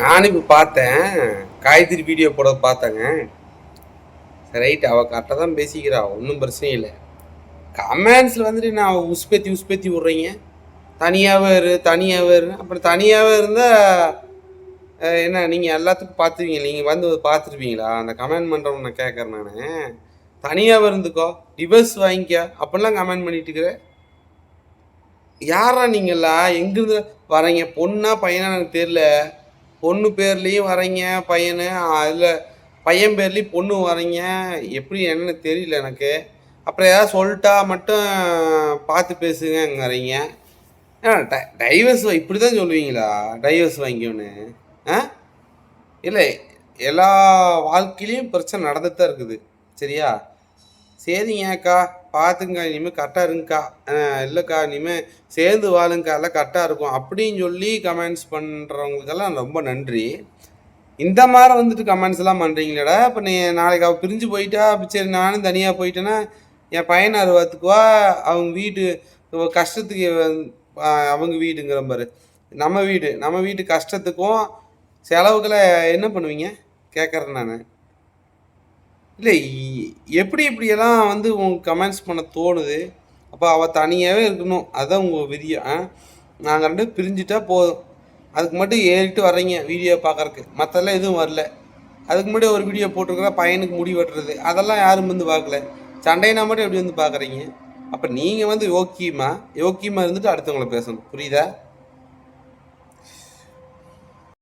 நானும் இப்போ பார்த்தேன். காயத்ரி வீடியோ போட பார்த்தேங்க. சரி ரைட் அவள் கரெக்டாக தான் பேசிக்கிறா. ஒன்றும் பிரச்சனை இல்லை. கமெண்ட்ஸில் வந்துட்டு நான் உஸ்பேத்தி உஸ்பேத்தி விட்றீங்க? தனியாகவே இரு தனியாகவே இரு. அப்புறம் தனியாகவே இருந்தால் என்ன நீங்கள் எல்லாத்துக்கும் பார்த்துருவீங்க. நீங்கள் வந்து பார்த்துருப்பீங்களா? அந்த கமெண்ட் பண்ணுறவங்க நான் கேட்குறேன் நான். தனியாகவே இருந்துக்கோ. டிவர்ஸ் வாங்கிக்க. அப்படிலாம் கமெண்ட் பண்ணிட்டு இருக்கிறேன் யாரா நீங்களா எங்கேருந்து வரீங்க? பொண்ணா பையனா? எனக்கு தெரில பொண்ணு பேர்லேயும் வரீங்க பையனு? அதில் பையன் பேர்லேயும் பொண்ணு வரீங்க எப்படி என்னன்னு தெரியல எனக்கு. அப்புறம் ஏதாவது சொல்லிட்டா மட்டும் பார்த்து பேசுங்கங்கிறீங்க. டைவர்ஸ் இப்படி தான் சொல்லுவீங்களா? டைவர்ஸ் வாங்கிக்கோன்னு. ஆ? இல்லை எல்லா வாழ்க்கையிலையும் பிரச்சனை நடந்துட்டு தான் இருக்குது. சரியா? சரிங்கக்கா பார்த்துங்க இனிமேல் கரெக்டாக இருங்கக்கா. இல்லைக்கா இனிமேல் சேர்ந்து வாழுங்கக்கா. எல்லாம் கரெக்டாக இருக்கும். அப்படின்னு சொல்லி கமெண்ட்ஸ் பண்ணுறவங்களுக்கெல்லாம் ரொம்ப நன்றி. இந்த மாதிரி வந்துட்டு கமெண்ட்ஸ் எல்லாம் பண்ணுறீங்களேடா இப்போ நீ நாளைக்கு அவள் பிரிஞ்சு போயிட்டா. அப்ப சரி நானும் தனியாக போயிட்டேன்னா என் பையனை அறுபத்துக்குவா அவங்க வீடு கஷ்டத்துக்கு அவங்க வீடுங்கிற பாரு. நம்ம வீடு நம்ம வீட்டு கஷ்டத்துக்கும் செலவுகளை என்ன பண்ணுவீங்க? கேட்குறேன் நான். இல்லை எப்படி இப்படியெல்லாம் வந்து உங்களுக்கு கமெண்ட்ஸ் பண்ண தோணுது? அப்போ அவள் தனியாகவே இருக்கணும். அதுதான் உங்கள் விதியம் ஆ? நாங்கள் ரெண்டு பிரிஞ்சுட்டா போதும். அதுக்கு மட்டும் ஏறிட்டு வர்றீங்க வீடியோ பார்க்குறக்கு மற்றெல்லாம் எதுவும் வரல. அதுக்கு முன்னாடி ஒரு வீடியோ போட்டிருக்கிற பையனுக்கு முடி வெட்டுறது. அதெல்லாம் யாரும் வந்து பார்க்கல. சண்டைனா மட்டும் எப்படி வந்து பார்க்குறீங்க? அப்போ நீங்கள் வந்து யோக்கியமாக யோக்கியமாக இருந்துட்டு அடுத்தவங்களை பேசணும். புரியுதா?